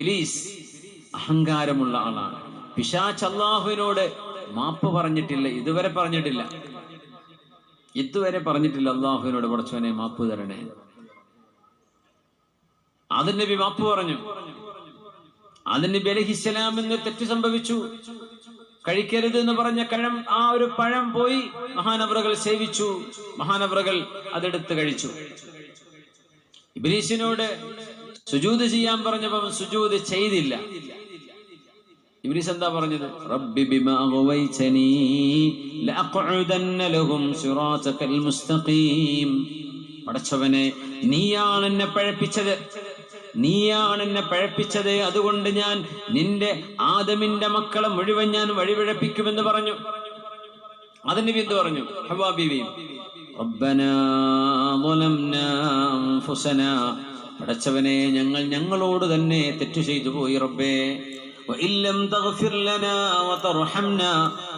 ഇബ്ലീസ് അഹങ്കാരമുള്ള ആളാണ്. പിശാച്ച് അള്ളാഹുവിനോട് മാപ്പ് പറഞ്ഞിട്ടില്ല ഇതുവരെ പറഞ്ഞിട്ടില്ല. ഇതുവരെ പറഞ്ഞിട്ടില്ല അള്ളാഹുവിനോട് പടച്ചവനെ മാപ്പ് തരണേ. ആദം നബി മാപ്പ് പറഞ്ഞു. ആദം നബി അലഹിസ്സലാം എന്ന് തെറ്റ് സംഭവിച്ചു. കഴിക്കരുത് എന്ന് പറഞ്ഞ കഴം ആ ഒരു പഴം പോയി മഹാനവറുകൾ സേവിച്ചു. മഹാനവറുകൾ അതെടുത്ത് കഴിച്ചു. ഇബ്ലീസിനോട് സുജൂത് ചെയ്യാൻ പറഞ്ഞപ്പോ അവൻ സുജൂത് ചെയ്തില്ല ഇബ്ലീസ് എന്താ പറഞ്ഞത് റബ്ബി ബിമാ അഗ്വൈതനീ ലഅഖഉദന്ന ലഹും സിറാതകൽ മുസ്തഖീം പടച്ചവനെ നീയാണ് എന്നെ പഴപ്പിച്ചത് നീയാണ് എന്നെ പഴപ്പിച്ചത് അതുകൊണ്ട് ഞാൻ നിന്റെ ആദമിന്റെ മക്കളെ മുഴുവൻ ഞാൻ വഴിപിഴപ്പിക്കുമെന്ന് പറഞ്ഞു അതിന് എന്ത് പറഞ്ഞു ഹവാ ബീവിയും റബ്ബനാ ظلمنا أنفسنا പടച്ചവനെ ഞങ്ങൾ ഞങ്ങളോട് തന്നെ തെറ്റു ചെയ്തു പോയി റബ്ബേ.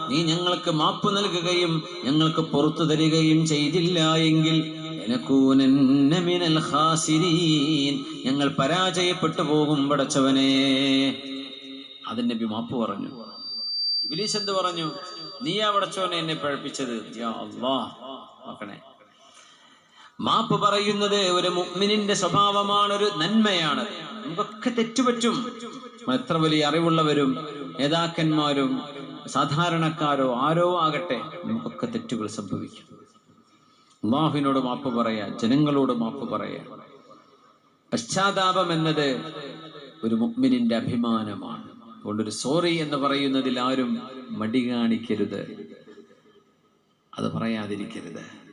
നീ ഞങ്ങൾക്ക് മാപ്പ് നൽകുകയും ഞങ്ങൾക്ക് പുറത്തു തരികയും ചെയ്തില്ല എങ്കിൽ ഞങ്ങൾ പരാജയപ്പെട്ടു പോകും പടച്ചവനെ. അതിന് നബി മാപ്പ് പറഞ്ഞു. ഇബ്ലീസ് എന്ത് പറഞ്ഞു? നീയാ പടച്ചവനെ എന്നെ പഴപ്പിച്ചത്? നോക്കണേ. മാപ്പ് പറയുന്നത് ഒരു മുഗ്മിനിന്റെ സ്വഭാവമാണ് ഒരു നന്മയാണ്. നമുക്കൊക്കെ തെറ്റുപറ്റും എത്ര വലിയ അറിവുള്ളവരും നേതാക്കന്മാരും സാധാരണക്കാരോ ആരോ ആകട്ടെ നമുക്കൊക്കെ തെറ്റുകൾ സംഭവിക്കും. അള്ളാഹുവിനോട് മാപ്പ് പറയാ ജനങ്ങളോട് മാപ്പ് പറയാ. പശ്ചാത്താപം എന്നത് ഒരു മുഗ്മിനിന്റെ അഭിമാനമാണ്. അതുകൊണ്ടൊരു സോറി എന്ന് പറയുന്നതിൽ ആരും മടി കാണിക്കരുത്. അത് പറയാതിരിക്കരുത്.